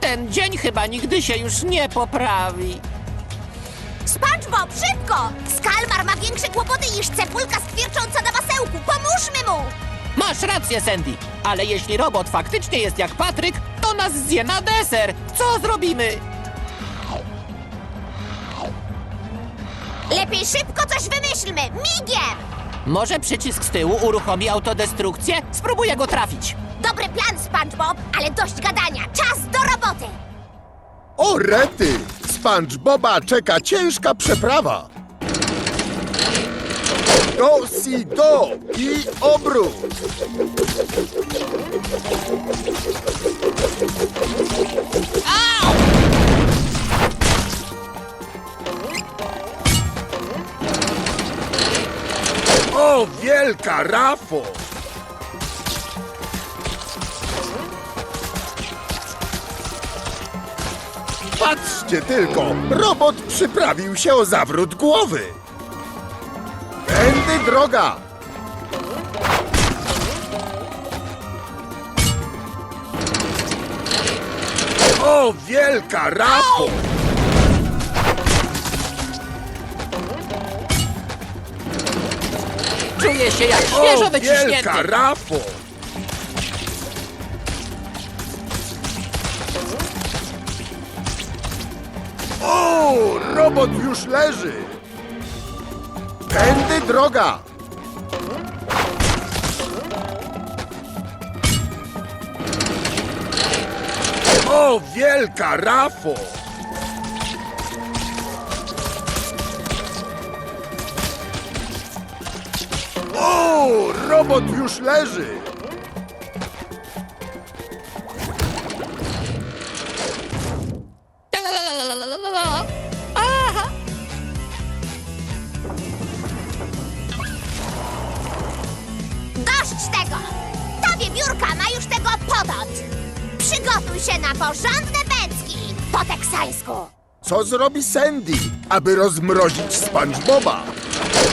Ten dzień chyba nigdy się już nie poprawi. SpongeBob, szybko! Skalmar ma większe kłopoty niż cebulka skwiercząca na masełku. Pomóżmy mu! Masz rację, Sandy, ale jeśli robot faktycznie jest jak Patryk, to nas zje na deser. Co zrobimy? Lepiej szybko coś wymyślmy! Migiem! Może przycisk z tyłu uruchomi autodestrukcję? Spróbuję go trafić. Dobry plan, SpongeBob, ale dość gadania. Czas do roboty! O rety! SpongeBoba czeka ciężka przeprawa. Do si do i obrót. O wielka Rafo! Patrzcie tylko! Robot przyprawił się o zawrót głowy! Tędy droga! O wielka Rafo! Czuję się jak świeżo O wyciśnięty. wielka Rafo! Robot już leży! Tędy droga! O, wielka Rafo! O, robot już leży! Przygotuj się na porządne bęcki! Po teksańsku! Co zrobi Sandy, aby rozmrozić SpongeBoba?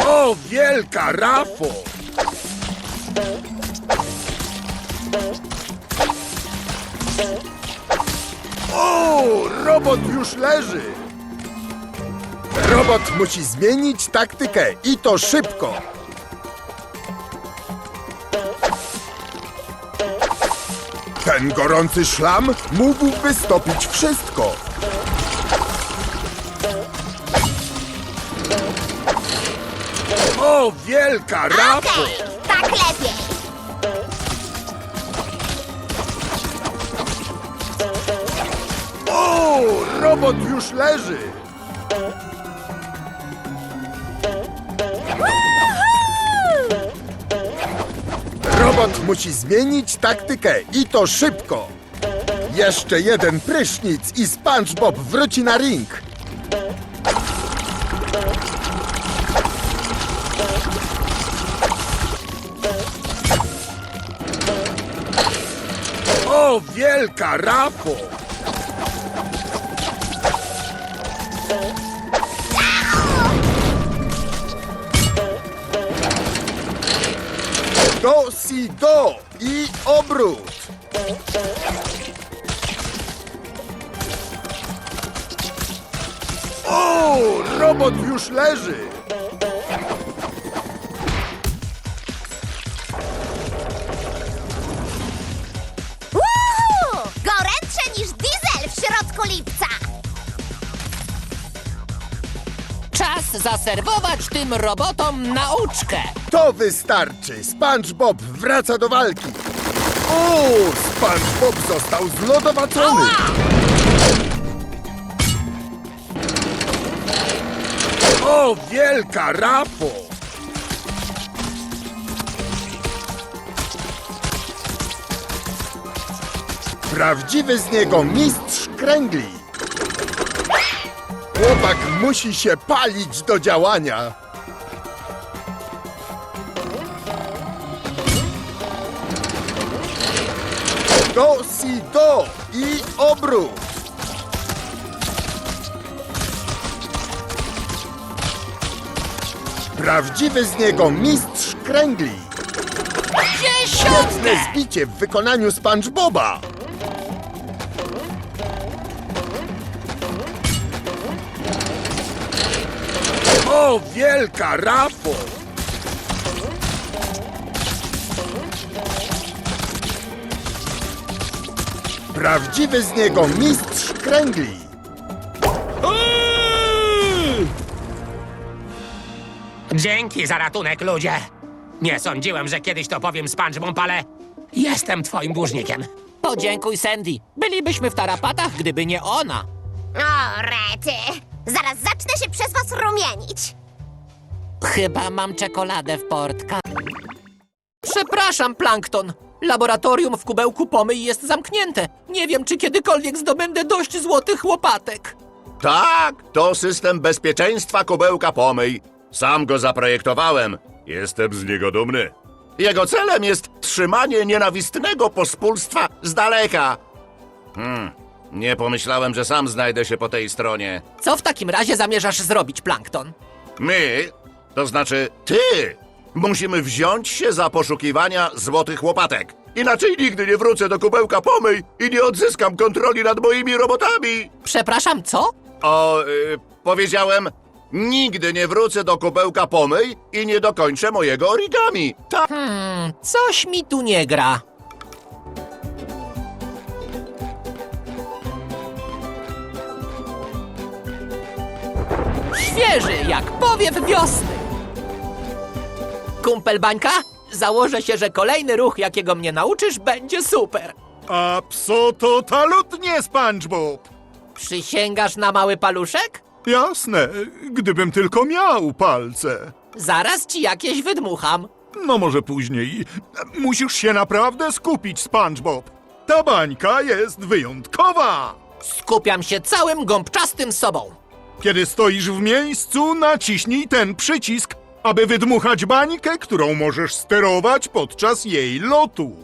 O, wielka Rafo! O, robot już leży! Robot musi zmienić taktykę i to szybko! Ten gorący szlam mógłby stopić wszystko! O, wielka! Okej, tak lepiej! O, robot już leży! Robot musi zmienić taktykę i to szybko! Jeszcze jeden prysznic i SpongeBob wróci na ring! O, wielka Rafo! Si, do i obrót. O, robot już leży. Uhu! Gorętsze niż diesel w środku lipca! Czas zaserwować tym robotom nauczkę. To wystarczy. SpongeBob wraca do walki. O, SpongeBob został zlodowacony. O, wielka Rafo! Prawdziwy z niego mistrz kręgli. Chłopak musi się palić do działania. To i obrót. Prawdziwy z niego mistrz kręgli. Świetne zbicie w wykonaniu SpongeBoba. O, wielka Rafo! Prawdziwy z niego mistrz kręgli. Dzięki za ratunek, ludzie. Nie sądziłem, że kiedyś to powiem SpongeBob, ale jestem twoim dłużnikiem. Podziękuj, Sandy. Bylibyśmy w tarapatach, gdyby nie ona. O, rety. Zaraz zacznę się przez was rumienić. Chyba mam czekoladę w portka. Przepraszam, Plankton. Laboratorium w kubełku pomyj jest zamknięte. Nie wiem, czy kiedykolwiek zdobędę dość złotych łopatek. Tak, to system bezpieczeństwa kubełka pomyj. Sam go zaprojektowałem. Jestem z niego dumny. Jego celem jest trzymanie nienawistnego pospólstwa z daleka. Hmm, nie pomyślałem, że sam znajdę się po tej stronie. Co w takim razie zamierzasz zrobić, Plankton? My, to znaczy ty, musimy wziąć się za poszukiwania złotych łopatek. Inaczej nigdy nie wrócę do kubełka pomyj i nie odzyskam kontroli nad moimi robotami. Przepraszam, co? O, y, powiedziałem, nigdy nie wrócę do kubełka pomyj i nie dokończę mojego origami. Tak. Hmm, coś mi tu nie gra. Świeży jak powiew wiosny. Kumpel Bańka, założę się, że kolejny ruch, jakiego mnie nauczysz, będzie super. Absolutnie, SpongeBob! Przysięgasz na mały paluszek? Jasne, gdybym tylko miał palce. Zaraz ci jakieś wydmucham. No może później. Musisz się naprawdę skupić, SpongeBob. Ta bańka jest wyjątkowa. Skupiam się całym gąbczastym sobą. Kiedy stoisz w miejscu, naciśnij ten przycisk, aby wydmuchać bańkę, którą możesz sterować podczas jej lotu.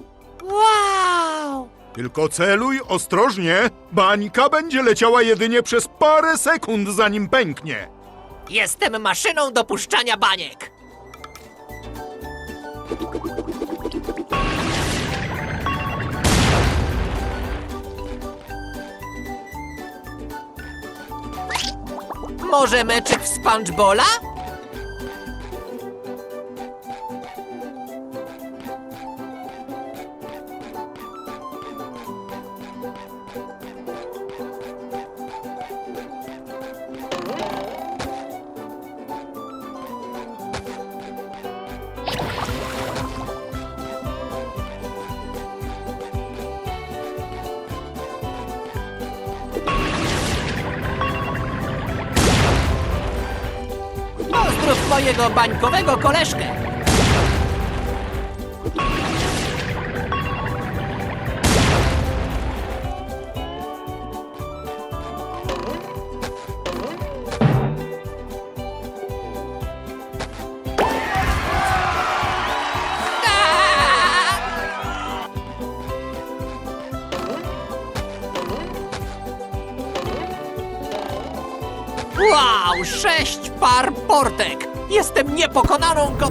Wow! Tylko celuj ostrożnie, bańka będzie leciała jedynie przez parę sekund, zanim pęknie. Jestem maszyną do puszczania baniek. Może meczyk w SpongeBola? Mojego bańkowego koleżkę. Wow, sześć par portek! Jestem niepokonaną go...